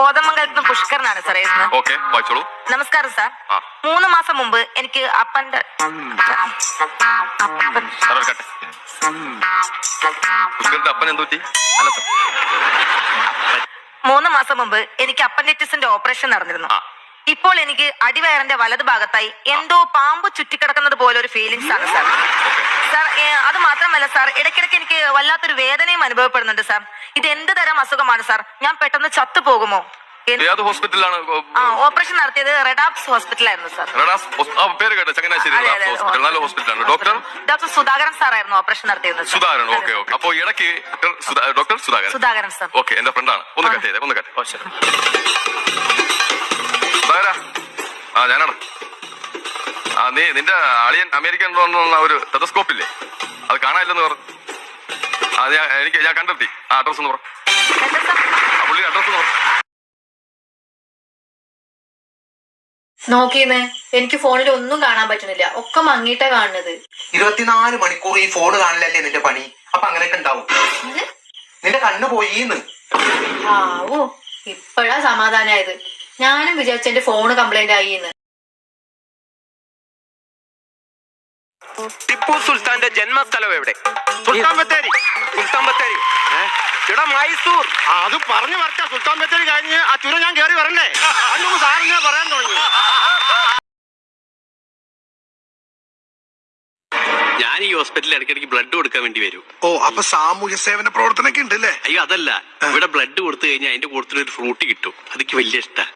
കോതമംഗലത്ത് നിന്ന് പുഷ്കരനാണ് സാർ എഴുതുന്നത് ഓക്കെ വായിച്ചോളൂ. നമസ്കാരം സാർ. ആ. മൂന്ന് മാസം മുമ്പ് എനിക്ക് അപ്പന്റെ അപ്പൻ സാർ എടുക്കട്ടെ പുഷ്കറിന്റെ അപ്പൻ എന്തു പറ്റി അല്ല സാർ. മൂന്ന് മാസം മുമ്പ് എനിക്ക് അപ്പൻഡിറ്റിസിന്റെ ഓപ്പറേഷൻ നടന്നിരുന്നു. ആ. ഇപ്പോൾ എനിക്ക് അടിവയറിന്റെ വലത് ഭാഗത്തായി എന്തോ പാമ്പ് ചുറ്റിക്കിടക്കുന്നത് പോലെ ഒരു ഫീലിംഗ്സ് ആണ് സാർ. ഓക്കെ. സാർ അത് മാത്രമല്ല സാർ ഇടയ്ക്കിടയ്ക്ക് എനിക്ക് വല്ലാത്തൊരു വേദനയും അനുഭവപ്പെടുന്നുണ്ട് സാർ. ഇത് എന്ത് തരം അസുഖമാണ് സാർ? ഞാൻ പെട്ടെന്ന് ചത്തു പോകുമോ? ഏത് ആ ഓപ്പറേഷൻ നടത്തിയത് റെഡാപ്സ് ഹോസ്പിറ്റലായിരുന്നു സാർ. പേര് കേട്ടോ ചങ്ങനാശ്ശേരി അതെ, റെഡാസ് അതെ, ഹോസ്പിറ്റൽ നല്ല ഹോസ്പിറ്റലാണ്. ഡോക്ടർ? ഡോക്ടർ സുധാകരൻ സാറായിരുന്നു ഓപ്പറേഷൻ നടത്തിയത് സാർ. Sudhakaran okay okay. അപ്പൊ ഇടയ്ക്ക് doctor Sudha- doctor Sudhakaran. Sudhakaran sir. Okay എന്റെ ഫ്രണ്ടാണ് ഒന്ന് കട്ട് ചെയ്തേ ഒന്ന് കട്ട് ഓ ശരി. നീ നിന്റെ അളിയൻ അമേരിക്കൻ തോന്നുന്ന ഒരു ടെലസ്കോപ്പ് ഇല്ലേ? അത് കാണാനില്ലെന്ന് പറഞ്ഞു. അത് ഞാൻ എനിക്ക് ഞാൻ കണ്ടെത്തി. ആ അഡ്രസ് എന്ന് പറഞ്ഞു എന്താ ആ പുള്ളി അഡ്രസ് എന്ന് പറഞ്ഞു നോക്കിയെന്ന് എനിക്ക് ഫോണിൽ ഒന്നും കാണാൻ പറ്റുന്നില്ല. ഒക്കെ മങ്ങിയിട്ടാ കാണുന്നത്. ഇരുപത്തിനാല് മണിക്കൂർ ഈ ഫോൺ കാണില്ലല്ലേ നിന്റെ പണി? അപ്പൊ അങ്ങനെയൊക്കെ ഉണ്ടാവും. നിന്റെ കണ്ണ് പോയിന്ന്. ആവോ ഇപ്പഴാ സമാധാനായത്. ഞാനും വിചാരിച്ച എന്റെ ഫോണ് കംപ്ലൈന്റ് ആയി ടിപ്പു സുൽത്താന്റെ ജന്മസ്ഥലം എവിടെ? സുൽത്താൻ ബത്തേരി. സുൽത്താൻ ബത്തേരി. ഇവിടെ മൈസൂർ. അത് പറഞ്ഞു പറഞ്ഞ സുൽത്താൻ ബത്തേരി കഴിഞ്ഞ് ആ ചുരം ഞാൻ കയറി വരണ്ടേ? അതിന് സാറിന് പറയാൻ തുടങ്ങി. ഞാൻ ഈ ഹോസ്പിറ്റലിൽ ഇടയ്ക്കിടയ്ക്ക് ബ്ലഡ് കൊടുക്കാൻ വേണ്ടി വരും. ഓ അപ്പൊ സാമൂഹ്യ സേവന പ്രവർത്തനമൊക്കെ ഉണ്ട് അല്ലേ അയ്യോ അതല്ല. ഇവിടെ ബ്ലഡ് കൊടുത്തു കഴിഞ്ഞാൽ അതിന്റെ കൂടുതൽ ഒരു ഫ്രൂട്ട് കിട്ടും. അതൊക്കെ വലിയ ഇഷ്ടമാണ്